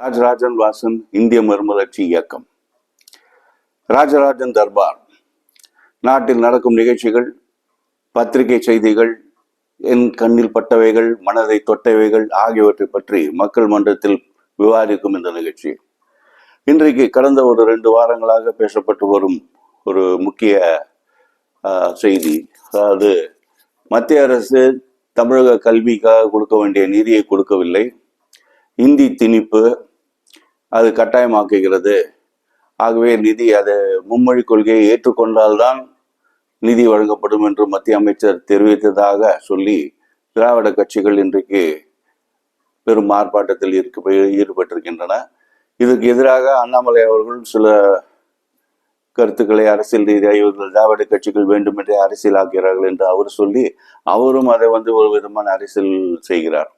ராஜராஜன் வாசன் இந்திய மறுமலர்ச்சி இயக்கம். ராஜராஜன் தர்பார். நாட்டில் நடக்கும் நிகழ்ச்சிகள் பத்திரிகை செய்திகள் என் கண்ணில் பட்டவைகள் மனதை தொட்டவைகள் ஆகியவற்றை பற்றி மக்கள் மன்றத்தில் விவாதிக்கும் இந்த நிகழ்ச்சி. இன்றைக்கு கடந்த ஒரு ரெண்டு வாரங்களாக பேசப்பட்டு வரும் ஒரு முக்கிய செய்தி. அதாவது மத்திய அரசு தமிழக கல்விக்காக கொடுக்க வேண்டிய நிதியை கொடுக்கவில்லை. இந்தி திணிப்பு அது கட்டாயமாக்குகிறது. ஆகவே நிதி அதை மும்மொழி கொள்கையை ஏற்றுக்கொண்டால்தான் நிதி வழங்கப்படும் என்று மத்திய அமைச்சர் தெரிவித்ததாக சொல்லி திராவிட கட்சிகள் இன்றைக்கு பெரும் ஆர்ப்பாட்டத்தில் இருக்க ஈடுபட்டிருக்கின்றன. இதுக்கு எதிராக அண்ணாமலை அவர்கள் சில கருத்துக்களை அரசியல் ரீதியாக இவர்கள் திராவிட கட்சிகள் வேண்டுமென்றே அரசியலாக்கிறார்கள் என்று அவர் சொல்லி அவரும் அதை வந்து ஒரு விதமான அரசியல் செய்கிறார்.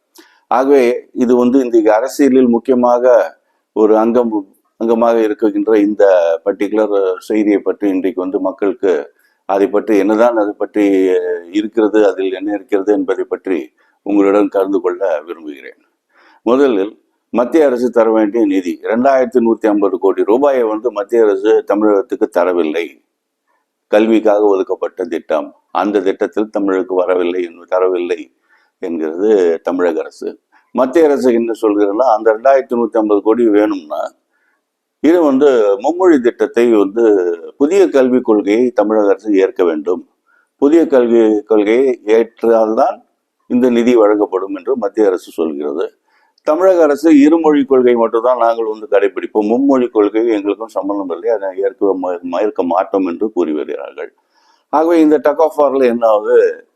ஆகவே இது வந்து இன்றைக்கு அரசியலில் முக்கியமாக ஒரு அங்கம் அங்கமாக இருக்கின்ற இந்த பர்டிகுலர் செய்தியை பற்றி இன்றைக்கு வந்து மக்களுக்கு அதை பற்றி என்னதான் அது பற்றி இருக்கிறது அதில் என்ன இருக்கிறது என்பதை பற்றி உங்களிடம் கலந்து கொள்ள விரும்புகிறேன். முதலில் மத்திய அரசு தர வேண்டிய நிதி ரெண்டாயிரத்தி நூத்தி ஐம்பது கோடி ரூபாயை வந்து மத்திய அரசு தமிழகத்துக்கு தரவில்லை. கல்விக்காக ஒதுக்கப்பட்ட திட்டம் அந்த திட்டத்தில் தமிழுக்கு வரவில்லை என்று- தரவில்லை என்கிறது தமிழக அரசு. மத்திய அரசு என்ன சொல்கிறதுனா அந்த ரெண்டாயிரத்தி நூற்றி ஐம்பது கோடி வேணும்னா இது வந்து மும்மொழி திட்டத்தை வந்து புதிய கல்விக் கொள்கையை தமிழக அரசு ஏற்க வேண்டும். புதிய கல்வி கொள்கையை ஏற்றால்தான் இந்த நிதி வழங்கப்படும் என்று மத்திய அரசு சொல்கிறது. தமிழக அரசு இருமொழி கொள்கை மட்டும்தான் நாங்கள் வந்து கடைபிடிப்போம். மும்மொழி கொள்கை எங்களுக்கும் சம்பந்தம் இல்லை. அதை ஏற்க ம- ஏற்க மாட்டோம் என்று கூறி வருகிறார்கள் ஆகவே இந்த டக் ஆஃப் வாரில் என்ன ஆகுது?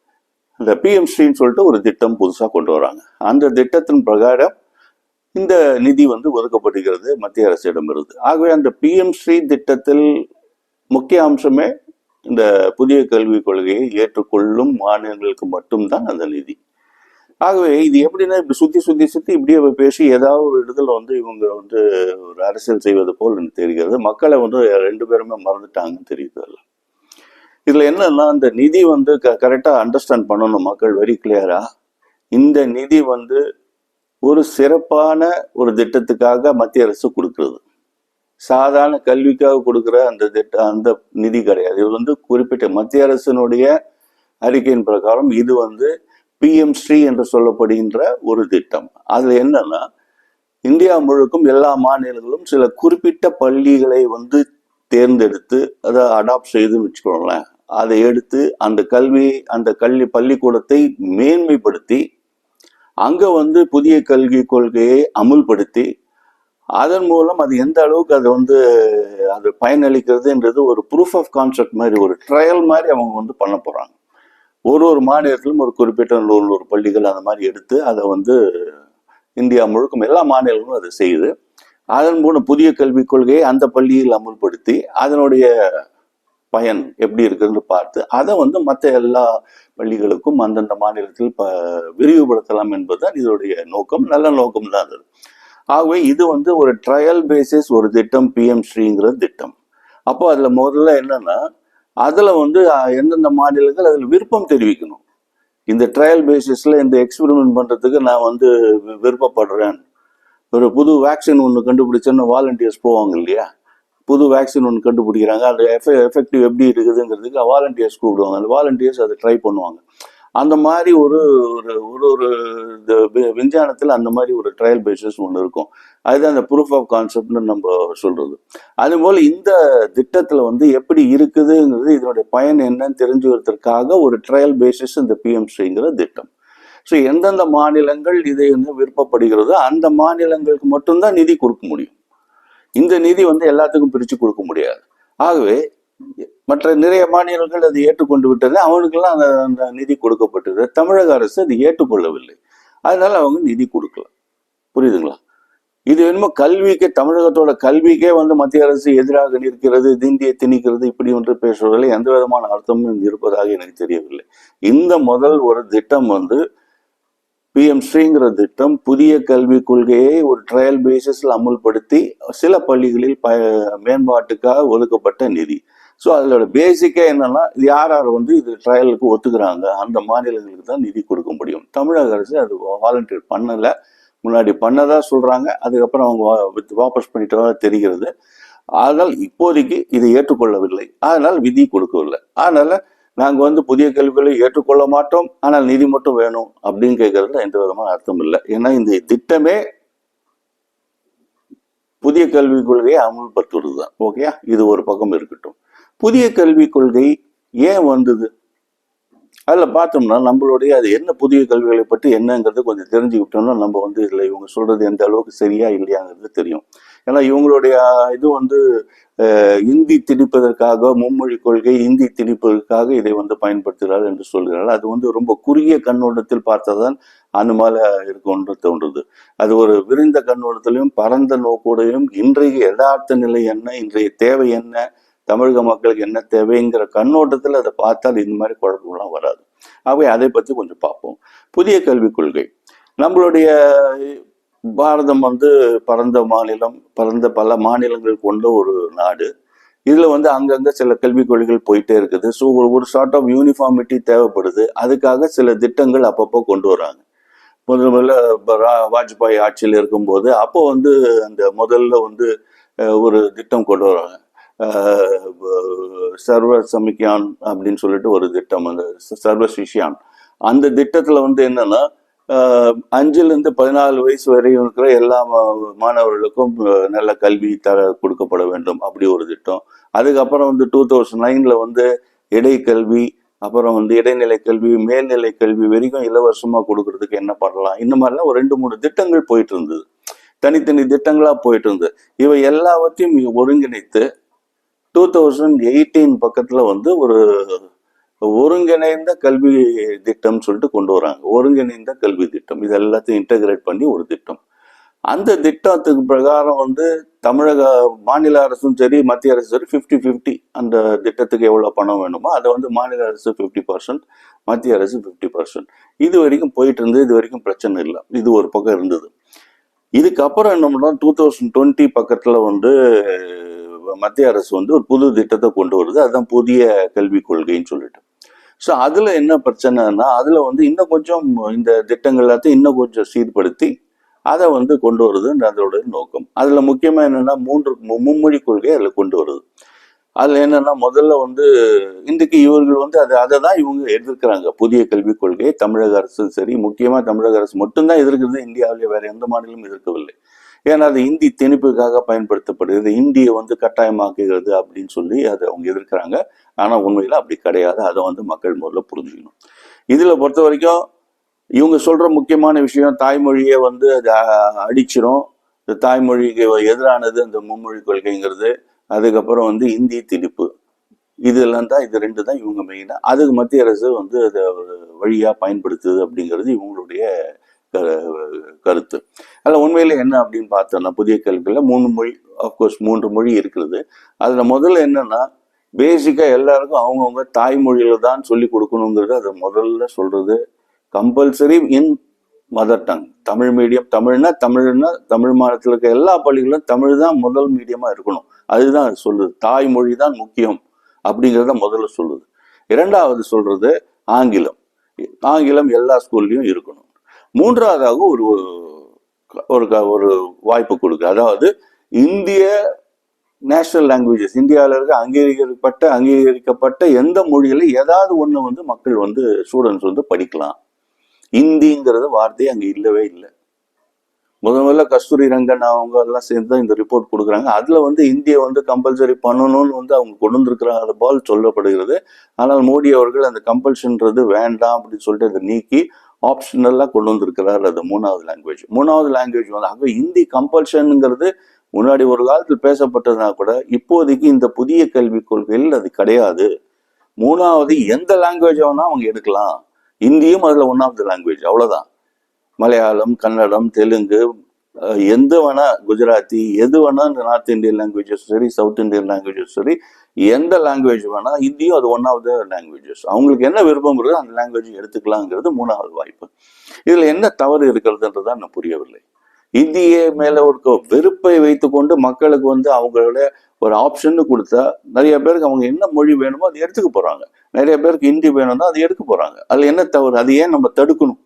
இந்த பிஎம்ஸ்ரீன்னு சொல்லிட்டு ஒரு திட்டம் புதுசாக கொண்டு வராங்க. அந்த திட்டத்தின் பிரகாரம் இந்த நிதி வந்து ஒதுக்கப்படுகிறது மத்திய அரசிடமிருந்து. ஆகவே அந்த பிஎம்ஸ்ரீ திட்டத்தில் முக்கிய அம்சமே இந்த புதிய கல்விக் கொள்கையை ஏற்றுக்கொள்ளும் மாநிலங்களுக்கு மட்டும்தான் அந்த நிதி. ஆகவே இது எப்படின்னா இப்படி சுற்றி சுற்றி சுற்றி இப்படியே பேசி ஏதாவது ஒரு இடத்துல வந்து இவங்க வந்து ஒரு அரசியல் செய்வது போல் எனக்கு தெரிகிறது. மக்களை வந்து ரெண்டு பேருமே மறந்துட்டாங்கன்னு தெரியுது இதில் என்னன்னா அந்த நிதி வந்து க கரெக்டாக அண்டர்ஸ்டாண்ட் பண்ணணும் மக்கள் வெரி கிளியராக இந்த நிதி வந்து ஒரு சிறப்பான ஒரு திட்டத்துக்காக மத்திய அரசு கொடுக்கறது. சாதாரண கல்விக்காக கொடுக்குற அந்த திட்டம் அந்த நிதி கிடையாது. இது வந்து குறிப்பிட்ட மத்திய அரசினுடைய அறிக்கையின் பிரகாரம் இது வந்து பிஎம் ஸ்ரீ என்று சொல்லப்படுகின்ற ஒரு திட்டம். அதில் என்னன்னா இந்தியா முழுக்கும் எல்லா மாநிலங்களும் சில குறிப்பிட்ட பள்ளிகளை வந்து தேர்ந்தெடுத்து அதை அடாப்ட் செய்து வச்சுக்கோங்களேன். அதை எடுத்து அந்த கல்வி அந்த கல்வி பள்ளிக்கூடத்தை மேன்மைப்படுத்தி அங்கே வந்து புதிய கல்வி கொள்கையை அமுல்படுத்தி அதன் மூலம் அது எந்த அளவுக்கு அது வந்து அது பயனளிக்கிறதுன்றது ஒரு ப்ரூஃப் ஆஃப் கான்செப்ட் மாதிரி ஒரு ட்ரையல் மாதிரி அவங்க வந்து பண்ண போகிறாங்க ஒரு ஒரு மாநிலத்திலும் ஒரு குறிப்பிட்ட நூறு நூறு பள்ளிகள் அந்த மாதிரி எடுத்து அதை வந்து இந்தியா முழுக்கும் எல்லா மாநிலங்களும் அதை செய்யுது. அதன் மூலம் புதிய கல்விக் கொள்கையை அந்த பள்ளியில் அமுல்படுத்தி அதனுடைய பயன் எப்படி இருக்குதுன்னு பார்த்து அதை வந்து மற்ற எல்லா பள்ளிகளுக்கும் அந்தந்த மாநிலத்தில் ப விரிவுபடுத்தலாம் என்பதுதான் இதனுடைய நோக்கம் நல்ல நோக்கம் தான் அது. ஆகவே இது வந்து ஒரு ட்ரையல் பேசிஸ் ஒரு திட்டம் பிஎம் ஸ்ரீங்கிற திட்டம். அப்போ அதில் முதல்ல என்னன்னா அதில் வந்து எந்தெந்த மாநிலங்கள் அதில் விருப்பம் தெரிவிக்கணும். இந்த ட்ரையல் பேசிஸில் இந்த எக்ஸ்பெரிமெண்ட் பண்ணுறதுக்கு நான் வந்து விருப்பப்படுறேன். ஒரு புது வேக்சின் ஒன்று கண்டுபிடிச்சேன்னு வாலண்டியர்ஸ் போவாங்க இல்லையா? புது வேக்சின் ஒன்று கண்டுபிடிக்கிறாங்க. அந்த எஃபெ எஃபெக்டிவ் எப்படி இருக்குதுங்கிறதுக்கு வாலண்டியர்ஸ் கூப்பிடுவாங்க. அந்த வாலண்டியர்ஸ் அதை ட்ரை பண்ணுவாங்க. அந்த மாதிரி ஒரு ஒரு ஒரு ஒரு இந்த வி- விஞ்ஞானத்தில் அந்த மாதிரி ஒரு ட்ரையல் பேசிஸ் ஒன்று இருக்கும். அதுதான் அந்த ப்ரூஃப் ஆஃப் கான்செப்ட்னு நம்ம சொல்கிறது அதுபோல் இந்த திட்டத்தில் வந்து எப்படி இருக்குதுங்கிறது இதனுடைய பயன் என்னன்னு தெரிஞ்சுக்கிறதுக்காக ஒரு ட்ரையல் பேசிஸ் இந்த பிஎம்சிங்கிற திட்டம். ஸோ எந்தெந்த மாநிலங்கள் இதை வந்து விருப்பப்படுகிறதோ அந்த மாநிலங்களுக்கு மட்டும்தான் நிதி கொடுக்க முடியும். இந்த நிதி வந்து எல்லாத்துக்கும் பிரித்து கொடுக்க முடியாது. ஆகவே மற்ற நிறைய மாநிலங்கள் அதை ஏற்றுக்கொண்டு விட்டது. அவனுக்கெல்லாம் அந்த அந்த நிதி கொடுக்கப்பட்டது. தமிழக அரசு அது ஏற்றுக்கொள்ளவில்லை. அதனால அவங்க நிதி கொடுக்கல. புரியுதுங்களா? இது என்னமோ கல்விக்கு தமிழகத்தோட கல்விக்கே வந்து மத்திய அரசு எதிராக நிற்கிறது திந்தியை திணிக்கிறது இப்படி ஒன்று பேசுவதில் எந்த விதமான அர்த்தமும் இருப்பதாக எனக்கு தெரியவில்லை. இந்த முதல் ஒரு திட்டம் வந்து பிஎம் ஸ்ரீங்கிற திட்டம் புதிய கல்விக் கொள்கையை ஒரு ட்ரையல் பேசிஸில் அமுல்படுத்தி சில பள்ளிகளில் ப மேம்பாட்டுக்காக ஒதுக்கப்பட்ட நிதி. ஸோ அதோட பேசிக்கே என்னன்னா இது யார் யார் வந்து இது ட்ரையலுக்கு ஒத்துக்கிறாங்க அந்த மாநிலங்களுக்கு தான் நிதி கொடுக்க முடியும். தமிழக அரசு அது வாலண்டியர் பண்ணலை. முன்னாடி பண்ணதா சொல்கிறாங்க அதுக்கப்புறம் அவங்க வா- வித்- வாபஸ் பண்ணிட்டு தெரிகிறது. ஆனால் இப்போதைக்கு இதை ஏற்றுக்கொள்ளவில்லை. அதனால் விதி கொடுக்கவில்லை. அதனால் நாங்க வந்து புதிய கல்விகளை ஏற்றுக்கொள்ள மாட்டோம். ஆனால் நிதி மட்டும் வேணும் அப்படின்னு கேட்கறதுல எந்த விதமான அர்த்தம் இல்லை. ஏன்னா இந்த திட்டமே புதிய கல்விக் கொள்கையை அமுல்படுத்துவது தான் ஓகே இது ஒரு பக்கம் இருக்கட்டும். புதிய கல்விக் கொள்கை ஏன் வந்தது? அதில் பார்த்தோம்னா நம்மளுடைய அது என்ன புதிய கல்விகளை பற்றி என்னங்கிறது கொஞ்சம் தெரிஞ்சுக்கிட்டோம்னா நம்ம வந்து இதில் இவங்க சொல்றது எந்த அளவுக்கு சரியா இல்லையாங்கிறது தெரியும். ஏன்னா இவங்களுடைய இது வந்து இந்தி திணிப்பதற்காக மும்மொழி கொள்கை இந்தி திணிப்பதற்காக இதை வந்து பயன்படுத்துகிறார்கள் என்று சொல்கிறார்கள் அது வந்து ரொம்ப குறுகிய கண்ணோட்டத்தில் பார்த்ததான் அனுமால இருக்கும்னு தோன்றுது. அது ஒரு விரிந்த கண்ணோட்டத்திலையும் பரந்த நோக்கோடையும் இன்றைய யதார்த்த நிலை என்ன இன்றைய தேவை என்ன தமிழக மக்களுக்கு என்ன தேவைங்கிற கண்ணோட்டத்தில் அதை பார்த்தால் இந்த மாதிரி குழப்பம்லாம் வராது. ஆகவே அதை பற்றி கொஞ்சம் பார்ப்போம். புதிய கல்விக் கொள்கை. நம்மளுடைய பாரதம் வந்து பரந்த மாநிலம் பரந்த பல மாநிலங்கள் கொண்ட ஒரு நாடு. இதில் வந்து அங்கங்கே சில கல்விக் கொள்கைகள் போயிட்டே இருக்குது. ஸோ ஒரு ஒரு சார்ட் ஆஃப் யூனிஃபார்மிட்டி தேவைப்படுது. அதுக்காக சில திட்டங்கள் அப்பப்போ கொண்டு வராங்க. முதல்ல முதல்ல வாஜ்பாய் ஆட்சியில் இருக்கும்போது அப்போ வந்து அந்த முதல்ல வந்து ஒரு திட்டம் கொண்டு வராங்க. சர்வ சமிக்யான் அப்படின்னு சொல்லிட்டு ஒரு திட்டம் அந்த சர்வ சிஷியான் அந்த திட்டத்தில் வந்து என்னன்னா அஞ்சுலேருந்து பதினாலு வயசு வரையும் இருக்கிற எல்லா மா- மாணவர்களுக்கும் நல்ல கல்வி தர கொடுக்கப்பட வேண்டும். அப்படி ஒரு திட்டம். அதுக்கப்புறம் வந்து டூ தௌசண்ட் நைன்ல வந்து இடைக்கல்வி அப்புறம் வந்து இடைநிலை கல்வி மேல்நிலை கல்வி வரைக்கும் இலவசமாக கொடுக்கறதுக்கு என்ன பண்ணலாம்? இந்த மாதிரிலாம் ஒரு ரெண்டு மூணு திட்டங்கள் போயிட்டு இருந்தது. தனித்தனி திட்டங்களாக போயிட்டு இருந்தது. இவை எல்லாவற்றையும் ஒருங்கிணைத்து டூ தௌசண்ட் எயிட்டீன் பக்கத்தில் வந்து ஒரு ஒருங்கிணைந்த கல்வி திட்டம் சொல்லிட்டு கொண்டு வராங்க. ஒருங்கிணைந்த கல்வி திட்டம். இது எல்லாத்தையும் இன்டகிரேட் பண்ணி ஒரு திட்டம். அந்த திட்டத்துக்கு பிரகாரம் வந்து தமிழக மாநில அரசும் சரி மத்திய அரசும் சரி ஃபிஃப்டி ஃபிஃப்டி அந்த திட்டத்துக்கு எவ்வளோ பணம் வேணுமோ அதை வந்து மாநில அரசு ஃபிஃப்டி பர்சன்ட் மத்திய அரசு ஃபிஃப்டி பர்சன்ட் இது வரைக்கும் போயிட்டு இருந்தது. இது வரைக்கும் பிரச்சனை இல்லை. இது ஒரு பக்கம் இருந்தது. இதுக்கப்புறம் என்ன பண்ணோம்? டூ தௌசண்ட் டுவெண்ட்டி பக்கத்தில் வந்து மத்திய அரசு வந்து ஒரு புது திட்டத்தை கொண்டு வருது. அதுதான் புதிய கல்விக் கொள்கைன்னு சொல்லிட்டு. ஸோ அதில் என்ன பிரச்சனைனா அதில் வந்து இன்னும் கொஞ்சம் இந்த திட்டங்கள் எல்லாத்தையும் இன்னும் கொஞ்சம் சீர்படுத்தி அதை வந்து கொண்டு வருது அதோட நோக்கம். அதில் முக்கியமாக என்னென்னா மூன்று மு- மும்மொழி கொள்கையை அதில் கொண்டு வருது. அதில் என்னென்னா முதல்ல வந்து இன்றைக்கு இவர்கள் வந்து அதை அதை தான் இவங்க எதிர்க்கிறாங்க. புதிய கல்விக் கொள்கையை தமிழக அரசு சரி முக்கியமாக தமிழக அரசு மட்டும்தான் எதிர்க்கிறது இந்தியாவிலே வேறு எந்த மாநிலமும் எதிர்க்கவில்லை. ஏன்னா அது இந்தி திணிப்புக்காக பயன்படுத்தப்படுகிறது இந்தியை வந்து கட்டாயமாக்குகிறது அப்படின்னு சொல்லி அதை அவங்க எதிர்க்கிறாங்க. ஆனால் உண்மையில் அப்படி கிடையாது. அதை வந்து மக்கள் முதல்ல புரிஞ்சுக்கணும். இதில் பொறுத்த வரைக்கும் இவங்க சொல்கிற முக்கியமான விஷயம் தாய்மொழியை வந்து அது அடிச்சிடும் இந்த தாய்மொழிக்கு எதிரானது அந்த மும்மொழி கொள்கைங்கிறது அதுக்கப்புறம் வந்து இந்தி திணிப்பு. இதெல்லாம் தான் இது ரெண்டு தான் இவங்க மெயினாக அதுக்கு மத்திய அரசு வந்து அதை வழியாக பயன்படுத்துது அப்படிங்கிறது இவங்களுடைய க- கருத்து. அதில் உண்மையில் என்ன அப்படின்னு பார்த்தோம்னா புதிய கல்வியில் மூணு மொழி ஆஃப்கோர்ஸ் மூன்று மொழி இருக்கிறது. அதில் முதல்ல என்னன்னா பேசிக்காக எல்லாருக்கும் அவங்கவுங்க தாய்மொழியில தான் சொல்லி கொடுக்கணுங்கிறது அதை முதல்ல சொல்றது. Compulsory in mother tongue Tamil medium தமிழ்னா தமிழ்னா தமிழ் மாநிலத்தில் இருக்க எல்லா பள்ளிகளும் தமிழ் தான் முதல் மீடியமா இருக்கணும். அதுதான் அது சொல்லுது. தாய்மொழி தான் முக்கியம் அப்படிங்கிறத முதல்ல சொல்லுது. இரண்டாவது சொல்றது ஆங்கிலம். ஆங்கிலம் எல்லா ஸ்கூல்லையும் இருக்கணும். மூன்றாவதாக ஒரு ஒரு க- ஒரு வாய்ப்பு கொடுக்கு அதாவது இந்திய நேஷனல் லாங்குவேஜஸ் இந்தியாவில் இருக்க அங்கீகரிக்கப்பட்ட அங்கீகரிக்கப்பட்ட எந்த மொழியில ஏதாவது ஒன்று வந்து மக்கள் வந்து ஸ்டூடெண்ட்ஸ் வந்து படிக்கலாம். இந்திங்கிறது வார்த்தையே அங்கே இல்லவே இல்லை. முத முதல்ல கஸ்தூரி ரங்கன் அவங்க எல்லாம் சேர்ந்து தான் இந்த ரிப்போர்ட் கொடுக்குறாங்க. அதில் வந்து இந்தியை வந்து கம்பல்சரி பண்ணணும்னு வந்து அவங்க கொண்டு வந்திருக்கிறாங்க. அது போல் சொல்லப்படுகிறது. ஆனால் மோடி அவர்கள் அந்த கம்பல்ஷன்றது வேண்டாம் அப்படின்னு சொல்லிட்டு அதை நீக்கி ஆப்ஷனலாக கொண்டு வந்திருக்கிறார். அது மூணாவது லாங்குவேஜ் மூணாவது லாங்குவேஜ் வந்து ஆக இந்தி கம்பல்ஷனுங்கிறது முன்னாடி ஒரு காலத்தில் பேசப்பட்டதுனா கூட இப்போதைக்கு இந்த புதிய கல்விக் கொள்கையில் அது கிடையாது. மூணாவது எந்த லாங்குவேஜ் வேணா அவங்க எடுக்கலாம். இந்தியும் அதில் ஒன் ஆஃப் த லாங்குவேஜ் அவ்வளோதான் மலையாளம் கன்னடம் தெலுங்கு எந்த வேணா குஜராத்தி எது வேணா இந்த நார்த் இந்தியன் லாங்குவேஜஸ் சரி சவுத் இந்தியன் லாங்குவேஜஸ் சரி எந்த லாங்குவேஜ் வேணா இந்தியும் அது ஒன் ஆஃப் த லாங்குவேஜஸ் அவங்களுக்கு என்ன விருப்பம் இருக்கோ அந்த லாங்குவேஜ் எடுத்துக்கலாங்கிறது மூணாவது வாய்ப்பு. இதில் என்ன தவறு இருக்கிறதுன்றதான் நான் புரியவில்லை. இந்திய மேல ஒரு வெறுப்பை வைத்துக்கொண்டு மக்களுக்கு வந்து அவங்களோட ஒரு ஆப்ஷன் கொடுத்தா நிறைய பேருக்கு அவங்க என்ன மொழி வேணுமோ அதை எடுத்துக்க போறாங்க. நிறைய பேருக்கு ஹிந்தி வேணும்னா அதை எடுக்க போறாங்க. அதுல என்ன தவறு? அது ஏன் நம்ம தடுக்கணும்?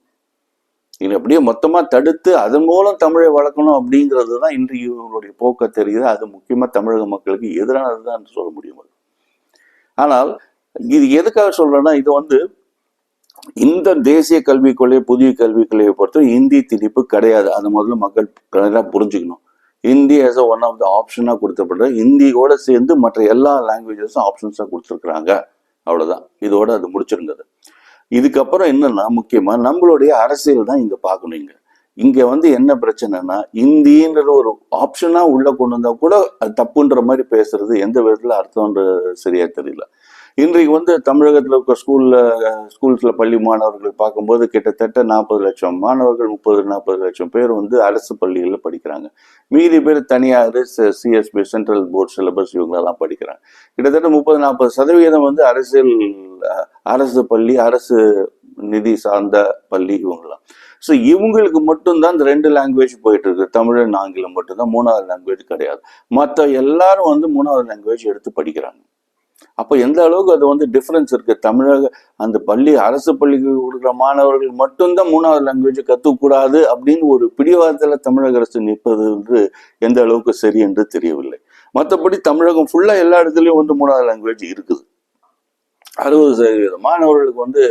இது அப்படியே மொத்தமா தடுத்து அதன் மூலம் தமிழை வளர்க்கணும் அப்படிங்கிறது தான் இன்று இவங்களுடைய போக்க தெரியுது. அது முக்கியமா தமிழக மக்களுக்கு எதிரானது தான் சொல்ல முடியும். ஆனால் இது எதுக்காக சொல்றேன்னா இது வந்து இந்த தேசிய கல்விக் கொள்கை புதிய கல்விக் கொள்கையை பொறுத்த இந்தி திணிப்பு கிடையாது. அது முதல்ல மக்கள் கரெக்டாக புரிஞ்சுக்கணும். Hindi as a one of the ஆப்ஷனாக கொடுத்தப்படுற ஹிந்தியோட சேர்ந்து மற்ற எல்லா லாங்குவேஜஸும் ஆப்ஷன்ஸாக கொடுத்துருக்குறாங்க. அவ்வளவுதான். இதோட அது முடிச்சிருந்தது. இதுக்கப்புறம் என்னன்னா முக்கியமா நம்மளுடைய அரசியல் தான் இங்க பார்க்கணும் இங்க. இங்க வந்து என்ன பிரச்சனைனா இந்தின்ற ஒரு ஆப்ஷனாக உள்ள கொண்டு வந்தா கூட அது தப்புன்ற மாதிரி பேசுறது எந்த விதத்துல அர்த்தம்ன்ற சரியா தெரியல. இன்றைக்கு வந்து தமிழகத்தில் இருக்க ஸ்கூலில் ஸ்கூல்ஸில் பள்ளி மாணவர்கள் பார்க்கும்போது கிட்டத்தட்ட நாற்பது லட்சம் மாணவர்கள் முப்பது நாற்பது லட்சம் பேர் வந்து அரசு பள்ளிகளில் படிக்கிறாங்க. மீதி பேர் தனியார் சிஎஸ்பி சென்ட்ரல் போர்ட் சிலபஸ் இவங்களெல்லாம் படிக்கிறாங்க. கிட்டத்தட்ட முப்பது நாற்பது சதவீதம் வந்து அரசியல் அரசு பள்ளி அரசு நிதி சார்ந்த பள்ளி இவங்கெல்லாம். ஸோ இவங்களுக்கு மட்டும்தான் இந்த ரெண்டு லாங்குவேஜ் போயிட்டு இருக்கு தமிழ் ஆங்கிலம் மட்டும்தான் மூணாவது லாங்குவேஜ் கிடையாது. மற்ற எல்லாரும் வந்து மூணாவது லாங்குவேஜ் எடுத்து படிக்கிறாங்க. அப்போ எந்த அளவுக்கு அது வந்து டிஃப்ரென்ஸ் இருக்கு? தமிழக அந்த பள்ளி அரசு பள்ளிக்கு கொடுக்குற மாணவர்கள் மட்டும்தான் மூணாவது லாங்குவேஜ் கற்றுக்கூடாது அப்படின்னு ஒரு பிடிவாதத்தில் தமிழக அரசு நிற்பது என்று எந்த அளவுக்கு சரி என்று தெரியவில்லை. மற்றபடி தமிழகம் ஃபுல்லாக எல்லா இடத்துலையும் வந்து மூணாவது லாங்குவேஜ் இருக்குது. அறுபது சதவீதம் மாணவர்களுக்கு வந்து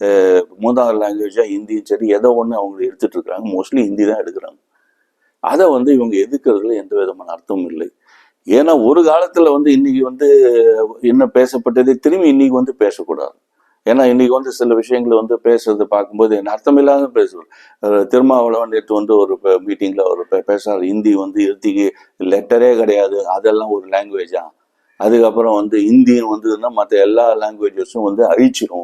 அஹ், மூணாவது லாங்குவேஜாக ஹிந்தியும் சரி எதோ ஒன்று அவங்க எடுத்துட்டு இருக்காங்க. மோஸ்ட்லி ஹிந்தி தான் எடுக்கிறாங்க. அதை வந்து இவங்க எதுக்குறதுல எந்த விதமான அர்த்தமும் இல்லை. ஏன்னா ஒரு காலத்துல வந்து இன்னைக்கு வந்து என்ன பேசப்பட்டது திரும்பி இன்னைக்கு வந்து பேசக்கூடாது. ஏன்னா இன்னைக்கு வந்து சில விஷயங்களை வந்து பேசுறது பார்க்கும்போது என்ன அர்த்தமில்லாத பேசுவார் திருமாவளவன் நேற்று வந்து ஒரு மீட்டிங்ல ஒரு பே- ஹிந்தி வந்து இறுதிக்கு லெட்டரே கிடையாது. அதெல்லாம் ஒரு லாங்குவேஜா அதுக்கப்புறம் வந்து ஹிந்தியும் வந்ததுன்னா மற்ற எல்லா லாங்குவேஜஸும் வந்து அழிச்சிரும்.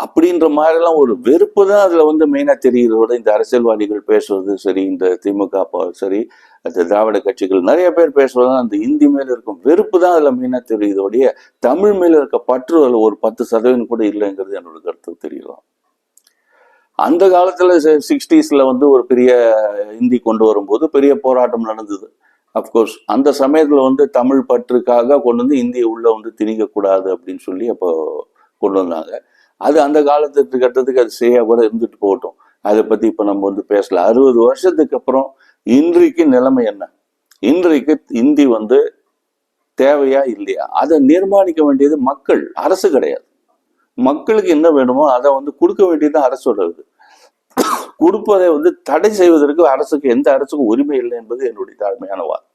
அப்படின்ற மாதிரிலாம் ஒரு வெறுப்பு தான் அதுல வந்து மெயினாக தெரிகிறதோட இந்த அரசியல்வாதிகள் பேசுவது சரி இந்த திமுக சரி அந்த திராவிட கட்சிகள் நிறைய பேர் பேசுறது அந்த ஹிந்தி மேலே இருக்கும் வெறுப்பு தான் அதுல மெயினாக தெரியுதோடைய தமிழ் மேல இருக்க பற்று அதுல ஒரு பத்து சதவீதம் கூட இல்லைங்கிறது என்னோட கருத்து தெரியலாம் அந்த காலத்துல சிக்ஸ்டீஸில் வந்து ஒரு பெரிய இந்தி கொண்டு வரும்போது பெரிய போராட்டம் நடந்தது. அப்கோர்ஸ் அந்த சமயத்துல வந்து தமிழ் பற்றுக்காக கொண்டு வந்து இந்தியை உள்ள வந்து திணிக்கக்கூடாது அப்படின்னு சொல்லி அப்போ கொண்டு வந்தாங்க. அது அந்த காலத்து கட்டத்துக்கு அது செய்ய கூட இருந்துட்டு போகட்டும். அதை பத்தி இப்ப நம்ம வந்து பேசல. அறுபது வருஷத்துக்கு அப்புறம் இன்றைக்கு நிலைமை என்ன? இன்றைக்கு இந்தி வந்து தேவையா இல்லையா? அதை நிர்மாணிக்க வேண்டியது மக்கள் அரசு கிடையாது. மக்களுக்கு என்ன வேணுமோ அதை வந்து கொடுக்க வேண்டியது அரசோட இது. கொடுப்பதை வந்து தடை செய்வதற்கு அரசுக்கு எந்த அரசுக்கும் உரிமை இல்லை என்பது என்னுடைய தாழ்மையான வாதம்.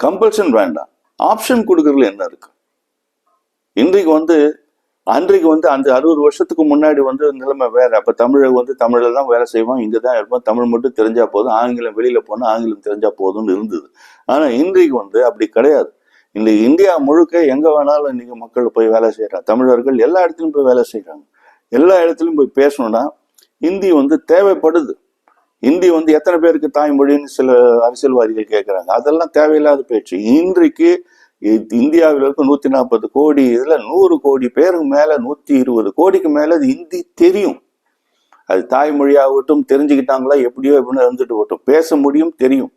கம்பல்ஷன் வேண்டாம். ஆப்ஷன் கொடுக்கறதுல என்ன இருக்கு? இன்றைக்கு வந்து அன்றைக்கு வந்து அந்த அறுபது வருஷத்துக்கு முன்னாடி வந்து நிலைமை வேற. அப்ப தமிழக வந்து தமிழில் தான் வேலை செய்வோம் இங்கே தான் இருப்போம் தமிழ் மட்டும் தெரிஞ்சா போதும். ஆங்கிலம் வெளியில போனால் ஆங்கிலம் தெரிஞ்சா போதும்னு இருந்தது. ஆனா இன்றைக்கு வந்து அப்படி கிடையாது. இந்த இந்தியா முழுக்க எங்க வேணாலும் இன்றைக்கி மக்கள் போய் வேலை செய்யறாங்க. தமிழர்கள் எல்லா இடத்துலயும் போய் வேலை செய்யறாங்க. எல்லா இடத்துலயும் போய் பேசணும்னா ஹிந்தி வந்து தேவைப்படுது. ஹிந்தி வந்து எத்தனை பேருக்கு தாய்மொழின்னு சில அரசியல்வாதிகள் கேட்குறாங்க அதெல்லாம் தேவையில்லாத பேச்சு. இன்றைக்கு இந்தியாவில் இருக்க நூத்தி நாற்பது கோடி இதுல நூறு கோடி பேருக்கு மேல நூத்தி இருபது கோடிக்கு மேல அது ஹிந்தி தெரியும். அது தாய்மொழியாகட்டும் தெரிஞ்சுக்கிட்டாங்களா எப்படியோ எப்படின்னு இருந்துட்டு போகட்டும் பேச முடியும் தெரியும்.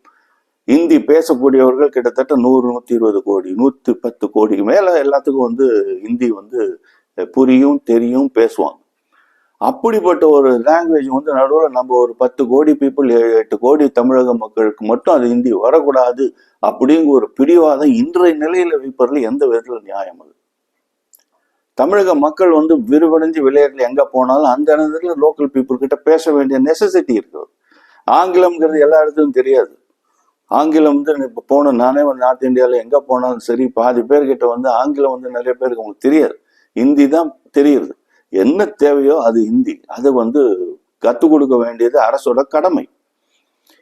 ஹிந்தி பேசக்கூடியவர்கள் கிட்டத்தட்ட நூறு நூத்தி இருபது கோடி நூத்தி பத்து கோடிக்கு மேல எல்லாத்துக்கும் வந்து ஹிந்தி வந்து புரியும் தெரியும் பேசுவாங்க. அப்படிப்பட்ட ஒரு லாங்குவேஜ் வந்து நடுவில் நம்ம ஒரு பத்து கோடி பீப்புள் எட்டு கோடி தமிழக மக்களுக்கு மட்டும் அது ஹிந்தி வரக்கூடாது அப்படிங்கிற ஒரு பிடிவாதம் இன்றைய நிலையில வைப்பதில் எந்த விதத்தில் நியாயம் அது? தமிழக மக்கள் வந்து விரிவடைஞ்சு விளையாட்டில் எங்கே போனாலும் அந்த இடத்துல லோக்கல் பீப்புள் கிட்ட பேச வேண்டிய நெசசிட்டி இருக்குது. ஆங்கிலம்ங்கிறது எல்லா இடத்துலையும் தெரியாது. ஆங்கிலம் வந்து இப்போ போன நானே வந்து நார்த் இந்தியாவில் எங்கே போனாலும் சரி பாதி பேர்கிட்ட வந்து ஆங்கிலம் வந்து நிறைய பேருக்கு அவங்களுக்கு தெரியாது. ஹிந்தி தான் தெரியுது. என்ன தேவையோ அது ஹிந்தி. அது வந்து கற்றுக் கொடுக்க வேண்டியது அரசோட கடமை.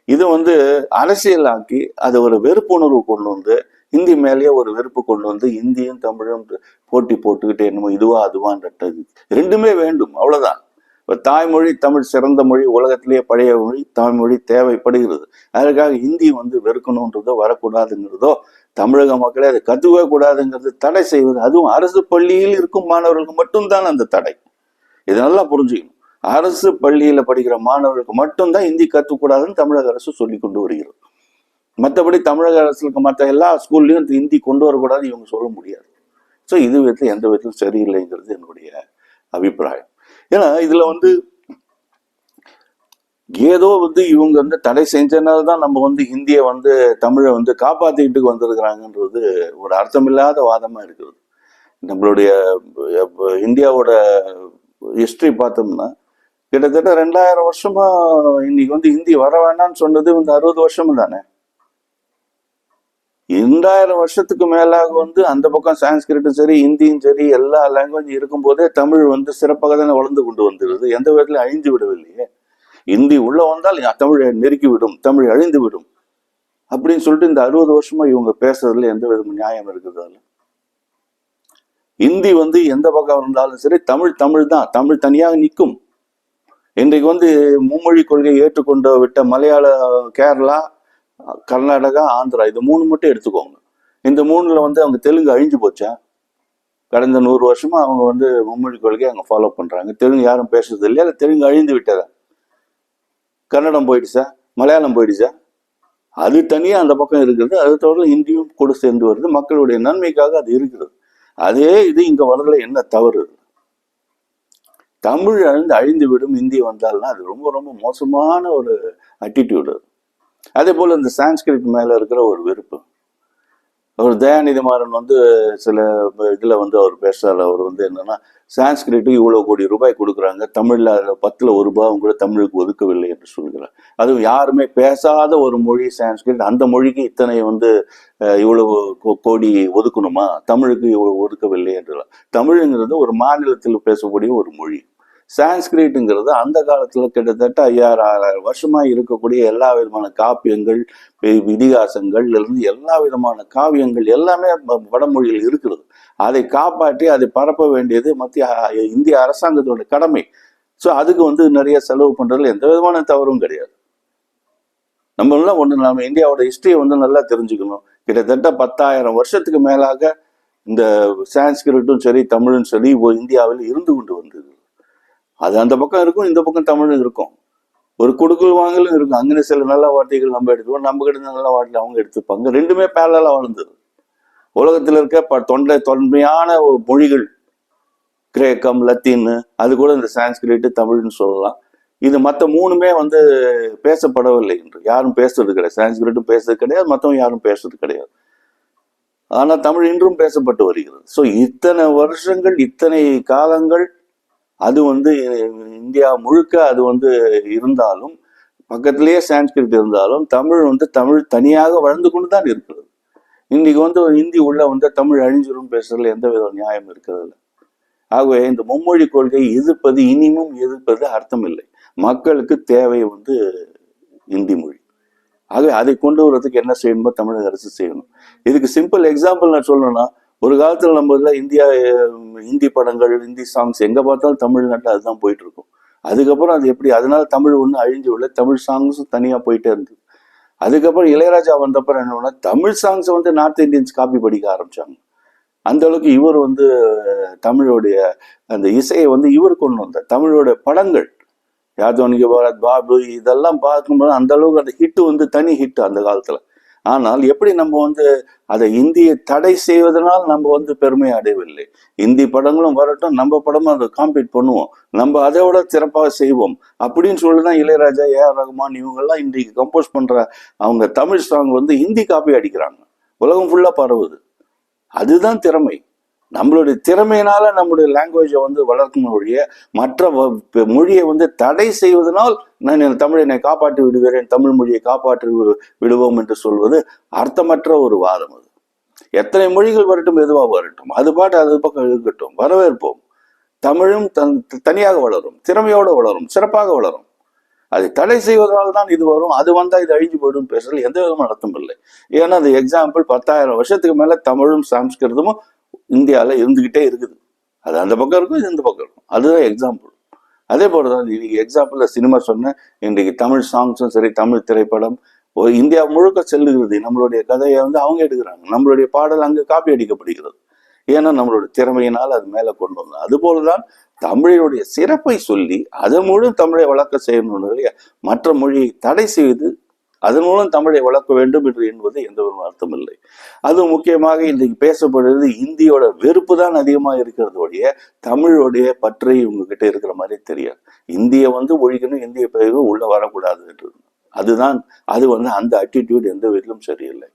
இது வந்து அரசியலாக்கி அது ஒரு வெறுப்புணர்வு கொண்டு வந்து ஹிந்தி மேலேயே ஒரு வெறுப்பு கொண்டு வந்து இந்தியும் தமிழும் போட்டி போட்டுக்கிட்டு என்னமோ இதுவா அதுவான்றது ரெண்டுமே வேண்டும். அவ்வளோதான் இப்போ தாய்மொழி தமிழ் சிறந்த மொழி உலகத்திலேயே பழைய மொழி தாய்மொழி தேவைப்படுகிறது. அதற்காக ஹிந்தி வந்து வெறுக்கணுன்றதோ வரக்கூடாதுங்கிறதோ தமிழக மக்களே அதை கற்றுக்க கூடாதுங்கிறது தடை செய்வது அதுவும் அரசு பள்ளியில் இருக்கும் மாணவர்களுக்கு மட்டும்தான் அந்த தடை. இதை நல்லா புரிஞ்சுக்கணும். அரசு பள்ளியில படிக்கிற மாணவர்களுக்கு மட்டும்தான் ஹிந்தி கத்துக்கூடாதுன்னு தமிழக அரசு சொல்லி கொண்டு வருகிறது. மற்றபடி தமிழக அரசுக்கு மற்ற எல்லா ஸ்கூல்லையும் ஹிந்தி கொண்டு வரக்கூடாது இவங்க சொல்ல முடியாது. ஸோ இது விதத்தில் எந்த விதத்திலும் சரியில்லைங்கிறது என்னுடைய அபிப்பிராயம். ஏன்னா இதுல வந்து ஏதோ வந்து இவங்க வந்து தடை செஞ்சனால தான் நம்ம வந்து ஹிந்தியை வந்து தமிழை வந்து காப்பாத்திக்கிட்டு வந்திருக்கிறாங்கன்றது ஒரு அர்த்தமில்லாத வாதமா இருக்கிறது. நம்மளுடைய இந்தியாவோட ஹிஸ்ட்ரி பார்த்தோம்னா கிட்டத்தட்ட ரெண்டாயிரம் வருஷமா இன்னைக்கு வந்து ஹிந்தி வர வேண்டாம்னு சொன்னது இந்த அறுபது வருஷம் தானே? இரண்டாயிரம் வருஷத்துக்கு மேலாக வந்து அந்த பக்கம் சான்ஸ்கிரிட்டும் சரி ஹிந்தியும் சரி எல்லா லாங்குவேஜ் இருக்கும்போதே தமிழ் வந்து சிறப்பாக தானே வளர்ந்து கொண்டு வந்துருது. எந்த விதத்துல அழிஞ்சு விடவில்லையே. ஹிந்தி உள்ள வந்தால் தமிழை நெருக்கி விடும் தமிழ் அழிந்து விடும் அப்படின்னு சொல்லிட்டு இந்த அறுபது வருஷமா இவங்க பேசுறதுல எந்த விதமும் நியாயம் இருக்குது இந்தி வந்து எந்த பக்கம் இருந்தாலும் சரி தமிழ் தமிழ் தான் தமிழ் தனியாக நிற்கும். இன்றைக்கு வந்து மும்மொழி கொள்கையை ஏற்றுக்கொண்டு விட்ட மலையாள கேரளா கர்நாடகா ஆந்திரா இது மூணு மட்டும் எடுத்துக்கோங்க. இந்த மூணுல வந்து அவங்க தெலுங்கு அழிஞ்சு போச்சா? கடந்த நூறு வருஷமா அவங்க வந்து மும்மொழி கொள்கையை அவங்க ஃபாலோ பண்றாங்க. தெலுங்கு யாரும் பேசுறது இல்லையா? இல்லை தெலுங்கு அழிந்து விட்டதா? கன்னடம் போயிடுச்சா? மலையாளம் போயிடுச்சா? அது தனியாக அந்த பக்கம் இருக்கிறது. அது தொடர்ந்து ஹிந்தியும் கூட சேர்ந்து வருது. மக்களுடைய நன்மைக்காக அது இருக்கிறது. அதே இது இங்கே வரதுல என்ன தவறு? தமிழ் அழிந்து அழிந்து விடும் இந்தி வந்தால்னா அது ரொம்ப ரொம்ப மோசமான ஒரு அட்டிடியூடு அதே. போல் இந்த சான்ஸ்கிரிட் மேலே இருக்கிற ஒரு விருப்பம் அவர் தயாநிதி மாறன் வந்து சில இதில் வந்து அவர் பேசுறாரு. அவர் வந்து என்னன்னா சான்ஸ்கிரிட்டுக்கு இவ்வளோ கோடி ரூபாய் கொடுக்குறாங்க. தமிழில் அதில் பத்தில் ஒரு ரூபாயும் கூட தமிழுக்கு ஒதுக்கவில்லை என்று சொல்கிறார். அதுவும் யாருமே பேசாத ஒரு மொழி சான்ஸ்கிரிட் அந்த மொழிக்கு இத்தனை வந்து இவ்வளவு கோ- கோடி ஒதுக்கணுமா? தமிழுக்கு இவ்வளோ ஒதுக்கவில்லை என்று தமிழுங்கிறது ஒரு மாநிலத்தில் பேசக்கூடிய ஒரு மொழி. சான்ஸ்கிரிட்டுங்கிறது அந்த காலத்தில் கிட்டத்தட்ட ஐயாயிரம் ஆறாயிரம் வருஷமாக இருக்கக்கூடிய எல்லா விதமான காப்பியங்கள் இதிகாசங்கள் இருந்து எல்லா விதமான காவியங்கள் எல்லாமே வடமொழியில் இருக்கிறது. அதை காப்பாற்றி அதை பரப்ப வேண்டியது மத்திய இந்திய அரசாங்கத்தோட கடமை. ஸோ அதுக்கு வந்து நிறைய செலவு பண்ணுறதுல எந்த விதமான தவறும் கிடையாது. நம்மளெல்லாம் ஒன்று நம்ம இந்தியாவோட ஹிஸ்டரியை வந்து நல்லா தெரிஞ்சுக்கணும். கிட்டத்தட்ட பத்தாயிரம் வருஷத்துக்கு மேலாக இந்த சான்ஸ்கிரிட்டும் சரி தமிழும் சரி இந்தியாவில் இருந்து கொண்டு வந்தது. அது அந்த பக்கம் இருக்கும் இந்த பக்கம் தமிழும் இருக்கும். ஒரு கொடுக்கல் வாங்கலும் இருக்கும். அங்கே சில நல்ல வார்த்தைகள் நம்ம எடுத்துப்போம். நம்ம கிட்ட நல்ல வார்த்தை அவங்க எடுத்துப்பாங்க. ரெண்டுமே பேரலாக வளர்ந்தது. உலகத்தில் இருக்க ப- தொண்டை தொன்மையான ஒரு மொழிகள் கிரேக்கம் லத்தீன் அது கூட இந்த சான்ஸ்கிரிட் தமிழ்னு சொல்லலாம். இது மற்ற மூணுமே வந்து பேசப்படவில்லை என்று. யாரும் பேசுறது கிடையாது. சான்ஸ்கிரிட்டும் பேசுறது கிடையாது. மற்றவங்க யாரும் பேசுறது கிடையாது. ஆனால் தமிழ் இன்றும் பேசப்பட்டு வருகிறது. ஸோ இத்தனை வருஷங்கள் இத்தனை காலங்கள் அது வந்து இந்தியா முழுக்க அது வந்து இருந்தாலும் பக்கத்திலேயே சான்ஸ்கிரிட் இருந்தாலும் தமிழ் வந்து தமிழ் தனியாக வளர்ந்து கொண்டு தான் இருக்கிறது. இன்னைக்கு வந்து இந்தி ஹிந்தி உள்ள வந்து தமிழ் அழிஞ்சிரும் பேசுறதுல எந்த வித நியாயம் இருக்கிறது ஆகவே இந்த மும்மொழி கொள்கையை எதிர்ப்பது இனிமும் எதிர்ப்பது அர்த்தம் இல்லை மக்களுக்கு தேவை வந்து இந்தி மொழி. ஆகவே அதை கொண்டு வர்றதுக்கு என்ன செய்யணுமோ தமிழக அரசு செய்யணும். இதுக்கு சிம்பிள் எக்ஸாம்பிள் நான் சொல்லணும்னா ஒரு காலத்தில் நம்ம இதில் இந்தியா ஹிந்தி படங்கள் ஹிந்தி சாங்ஸ் எங்கே பார்த்தாலும் தமிழ்நாட்டில் அதுதான் போயிட்டு இருக்கும் அதுக்கப்புறம் அது எப்படி அதனால தமிழ் ஒன்றும் அழிஞ்சு விடல தமிழ் சாங்ஸும் தனியாக போயிட்டே இருந்தது. அதுக்கப்புறம் இளையராஜா வந்தப்பறம் என்ன பண்ணால் தமிழ் சாங்ஸை வந்து நார்த் இந்தியன்ஸ் காப்பி படிக்க ஆரம்பிச்சாங்க. அந்த அளவுக்கு இவர் வந்து தமிழோடைய அந்த இசையை வந்து இவர் கொண்டு வந்தார். தமிழோட படங்கள் யாதவனிக பாரத் பாபு இதெல்லாம் பார்க்கும்போது அந்த அளவுக்கு அந்த ஹிட்டு வந்து தனி ஹிட்டு அந்த காலத்தில். ஆனால் எப்படி நம்ம வந்து அதை இந்தியை தடை செய்வதனால் நம்ம வந்து பெருமை அடையவில்லை? இந்தி படங்களும் வரட்டும் நம்ம படமும் அதை காம்பீட் பண்ணுவோம். நம்ம அதை விட சிறப்பாக செய்வோம். அப்படின்னு சொல்லி தான் இளையராஜா ஏ ஆர் ரகுமான் இவங்கெல்லாம் இன்றைக்கு கம்போஸ் பண்ணுற அவங்க தமிழ் சாங் வந்து ஹிந்தி காப்பி அடிக்கிறாங்க. உலகம் ஃபுல்லாக பரவுது. அதுதான் திறமை. நம்மளுடைய திறமையினால நம்முடைய லாங்குவேஜை வந்து வளர்க்கணும் ஒழிய மற்ற வ- மொழியை வந்து தடை செய்வதனால் நான் என் தமிழை என்னை காப்பாற்றி விடுவேன் தமிழ் மொழியை காப்பாற்றி விடுவோம் என்று சொல்வது அர்த்தமற்ற ஒரு வாதம் அது. எத்தனை மொழிகள் வரட்டும் எதுவாக வரட்டும் அது பாட்டு அது பக்கம் இருக்கட்டும் வரவேற்போம். தமிழும் தன் தனியாக வளரும் திறமையோடு வளரும் சிறப்பாக வளரும். அதை தடை செய்வதால் தான் இது வரும் அது வந்தால் இது அழிஞ்சு போயிடும் பேசுறது எந்த விதமான அர்த்தம் இல்லை. ஏன்னா அது எக்ஸாம்பிள் பத்தாயிரம் வருஷத்துக்கு மேலே தமிழும் சாம்ஸ்கிருதமும் இந்தியாவில் இருந்துக்கிட்டே இருக்குது. அது அந்த பக்கம் இருக்கும் இது இந்த பக்கம் இருக்கும். அதுதான் எக்ஸாம்பிள் அதே போல தான் இன்னைக்கு எக்ஸாம்பிள் சினிமா சொன்னேன் இன்றைக்கு தமிழ் சாங்ஸும் சரி தமிழ் திரைப்படம் இந்தியா முழுக்க செல்லுகிறது. நம்மளுடைய கதையை வந்து அவங்க எடுக்கிறாங்க. நம்மளுடைய பாடல் அங்கே காப்பி அடிக்கப்படுகிறது. ஏன்னா நம்மளுடைய திறமையினால் அது மேலே கொண்டு வந்தோம். அதுபோலதான் தமிழினுடைய சிறப்பை சொல்லி அதை முழு தமிழை வளர்க்க செய்யணும் இல்லையா? மற்ற மொழியை தடை செய்து அதன் மூலம் தமிழை வளர்க்க வேண்டும் என்று என்பது எந்த ஒரு அர்த்தம் இல்லை. அது முக்கியமாக இன்றைக்கு பேசப்படுறது இந்தியோட வெறுப்பு தான் அதிகமாக இருக்கிறது ஒழிய தமிழோடைய பற்றை உங்ககிட்ட இருக்கிற மாதிரி தெரியாது. இந்திய வந்து ஒழிக்கணும் இந்திய பிரிவு உள்ள வரக்கூடாது என்று. அதுதான் அது வந்து அந்த அட்டிடியூட் எந்த விதத்திலும் சரியில்லை.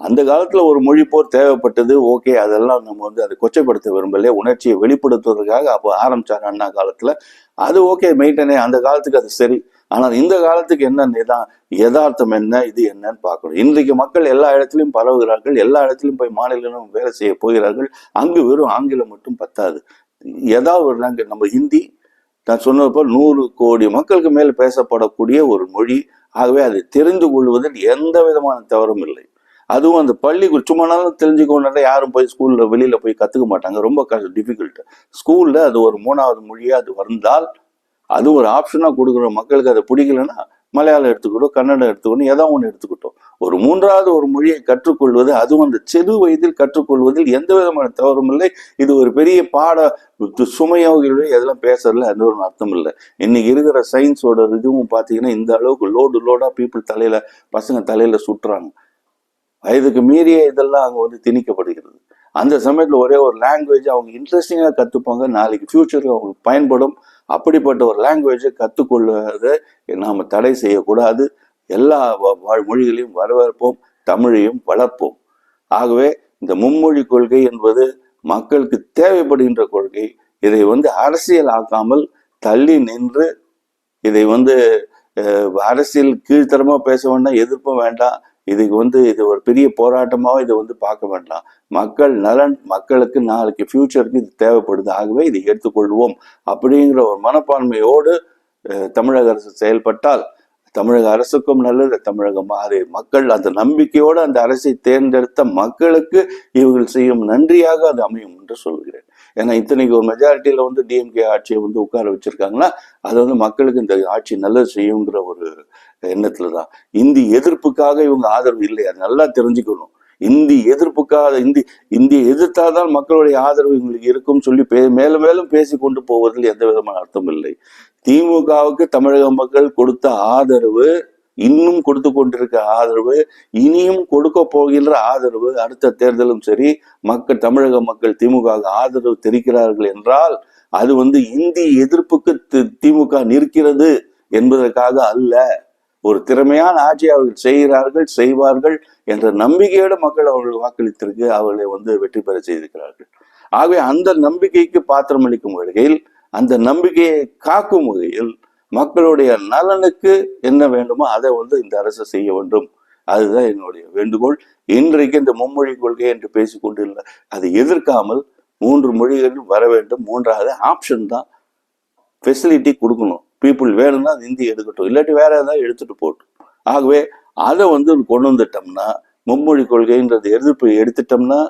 அந்த காலத்துல ஒரு மொழி போர் தேவைப்பட்டது ஓகே அதெல்லாம் நம்ம வந்து அதை கொச்சைப்படுத்த விரும்பலையே உணர்ச்சியை வெளிப்படுத்துவதற்காக அப்போ ஆரம்பிச்சாங்க அண்ணா காலத்துல. அது ஓகே மெயின்டனே அந்த காலத்துக்கு அது சரி. ஆனால் இந்த காலத்துக்கு என்ன நிதா யதார்த்தம் என்ன இது என்னன்னு பார்க்கணும். இன்றைக்கு மக்கள் எல்லா இடத்துலையும் பரவுகிறார்கள் எல்லா இடத்துலையும் போய் மாநிலங்களும் வேலை செய்ய போகிறார்கள். அங்கு வெறும் ஆங்கிலம் மட்டும் பத்தாது. ஏதாவது ஒரு லாங்குவேஜ் நம்ம ஹிந்தி நான் சொன்னது போல் நூறு கோடி மக்களுக்கு மேல் பேசப்படக்கூடிய ஒரு மொழி. ஆகவே அதை தெரிந்து கொள்வதில் எந்த விதமான தவறும் இல்லை. அதுவும் அந்த பள்ளி சும்மானாலும் தெரிஞ்சுக்கணுன்னா யாரும் போய் ஸ்கூலில் வெளியில் போய் கற்றுக்க மாட்டாங்க. ரொம்ப டிஃபிகல்ட் ஸ்கூலில் அது ஒரு மூணாவது மொழியாக அது வந்தால் அது ஒரு ஆப்ஷனாக கொடுக்குற மக்களுக்கு அதை பிடிக்கலன்னா மலையாளம் எடுத்துக்கிட்டோம் கன்னடம் எடுத்துக்கணும் ஏதோ ஒன்று எடுத்துக்கிட்டோம். ஒரு மூன்றாவது ஒரு மொழியை கற்றுக்கொள்வது அதுவும் அந்த சிறு வயதில் கற்றுக்கொள்வதில் எந்த விதமான தவறும் இல்லை. இது ஒரு பெரிய பாட சுமையோகிகளே எதெல்லாம் பேசுறதுல எந்த ஒரு அர்த்தம் இல்லை. இன்னைக்கு இருக்கிற சயின்ஸோட இதுவும் பார்த்தீங்கன்னா இந்த அளவுக்கு லோடு லோடாக பீப்புள் தலையில பசங்க தலையில சுட்டுறாங்க. வயதுக்கு மீறிய இதெல்லாம் அங்கே வந்து திணிக்கப்படுகிறது. அந்த சமயத்தில் ஒரே ஒரு லாங்குவேஜ் அவங்க இன்ட்ரெஸ்டிங்காக கற்றுப்பாங்க நாளைக்கு ஃப்யூச்சருக்கு அவங்களுக்கு பயன்படும். அப்படிப்பட்ட ஒரு லாங்குவேஜை கற்றுக்கொள்வதை நாம் தடை செய்யக்கூடாது. எல்லா மொழிகளையும் வரவேற்போம் தமிழையும் வளர்ப்போம். ஆகவே இந்த மும்மொழி கொள்கை என்பது மக்களுக்கு தேவைப்படுகின்ற கொள்கை. இதை வந்து அரசியல் ஆக்காமல் தள்ளி நின்று இதை வந்து அரசியல் கீழ்த்தரமாக பேச வேண்டாம் எதிர்ப்பும் வேண்டாம் இதுக்கு வந்து இது ஒரு பெரிய போராட்டமாக இதை வந்து பார்க்க வேண்டாம். மக்கள் நலன் மக்களுக்கு நாளைக்கு ஃபியூச்சருக்கு இது தேவைப்படுது. ஆகவே இதை எடுத்துக்கொள்வோம். அப்படிங்கிற ஒரு மனப்பான்மையோடு தமிழக அரசு செயல்பட்டால் தமிழக அரசுக்கும் நல்லது தமிழக மாறி. மக்கள் அந்த நம்பிக்கையோடு அந்த அரசை தேர்ந்தெடுத்த மக்களுக்கு இவர்கள் செய்யும் நன்றியாக அது அமையும் என்று சொல்கிறேன். ஏன்னா இத்தனைக்கு ஒரு மெஜாரிட்டியில் வந்து டிஎம்கே ஆட்சியை வந்து உட்கார வச்சிருக்காங்கன்னா அது வந்து மக்களுக்கு இந்த ஆட்சி நல்லது செய்யுங்கிற ஒரு எண்ணத்துல தான் இந்தி எதிர்ப்புக்காக இவங்க ஆதரவு இல்லை. அது நல்லா தெரிஞ்சுக்கணும். இந்தி எதிர்ப்புக்காக இந்தி இந்தியை எதிர்த்தாதான் மக்களுடைய ஆதரவு இவங்களுக்கு இருக்கும் சொல்லி பே மேலும் மேலும் பேசி கொண்டு போவதில் எந்த விதமான அர்த்தம் இல்லை. திமுகவுக்கு தமிழக மக்கள் கொடுத்த ஆதரவு இன்னும் கொடுத்து கொண்டிருக்க ஆதரவு இனியும் கொடுக்க போகின்ற ஆதரவு அடுத்த தேர்தலும் சரி மக்கள் தமிழக மக்கள் திமுக ஆதரவு தெரிக்கிறார்கள் என்றால் அது வந்து இந்தி எதிர்ப்புக்கு திமுக நிற்கிறது என்பதற்காக அல்ல. ஒரு திறமையான ஆட்சி அவர்கள் செய்கிறார்கள் செய்வார்கள் என்ற நம்பிக்கையோடு மக்கள் அவர்கள் வாக்களித்திருக்கு அவர்களை வந்து வெற்றி பெற செய்திருக்கிறார்கள். ஆகவே அந்த நம்பிக்கைக்கு பாத்திரம் அளிக்கும் வகையில் அந்த நம்பிக்கையை காக்கும் வகையில் மக்களுடைய நலனுக்கு என்ன வேண்டுமோ அதை வந்து இந்த அரசு செய்ய வேண்டும். அதுதான் என்னுடைய வேண்டுகோள். இன்றைக்கு இந்த மும்மொழி கொள்கை என்று பேசிக்கொண்டு இல்லை அதை எதிர்க்காமல் மூன்று மொழிகள் வர வேண்டும். மூன்றாவது ஆப்ஷன் தான் ஃபெசிலிட்டி கொடுக்கணும். பீப்புள் வேணும்னா அது ஹிந்தி எடுக்கட்டும். இல்லாட்டி வேற ஏதாவது எடுத்துட்டு போட்டும். ஆகவே அதை வந்து கொண்டு வந்துட்டோம்னா மும்மொழி கொள்கைன்றது எதிர்ப்பு எடுத்துட்டோம்னா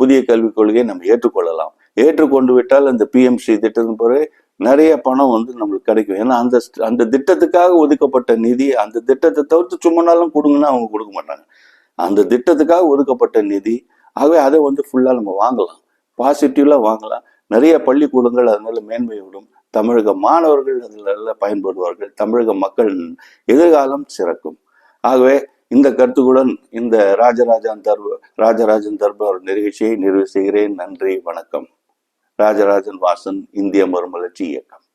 புதிய கல்விக் கொள்கையை நம்ம ஏற்றுக்கொள்ளலாம். ஏற்றுக்கொண்டு விட்டால் அந்த பிஎம்சி திட்டத்தின் பிறகு நிறைய பணம் வந்து நம்மளுக்கு கிடைக்கும். ஏன்னா அந்த அந்த திட்டத்துக்காக ஒதுக்கப்பட்ட நிதி அந்த திட்டத்தை தவிர்த்து சும்மானாலும் கொடுங்கன்னா அவங்க கொடுக்க மாட்டாங்க. அந்த திட்டத்துக்காக ஒதுக்கப்பட்ட நிதி ஆகவே அதை வந்து ஃபுல்லாக நம்ம வாங்கலாம். பாசிட்டிவ்லாம் வாங்கலாம். நிறைய பள்ளிக்கூடங்கள் அதனால மேன்மை விடும். தமிழக மாணவர்கள் அதில் பயன்படுவார்கள். தமிழக மக்கள் எதிர்காலம் சிறக்கும். ஆகவே இந்த கருத்துக்குடன் இந்த ராஜராஜன் தர்ப ராஜராஜன் தர்பார் நிகழ்ச்சியை நிறைவு செய்கிறேன். நன்றி வணக்கம். ராஜராஜன் வாசன் இந்திய மறுமலர்ச்சி இயக்கம்.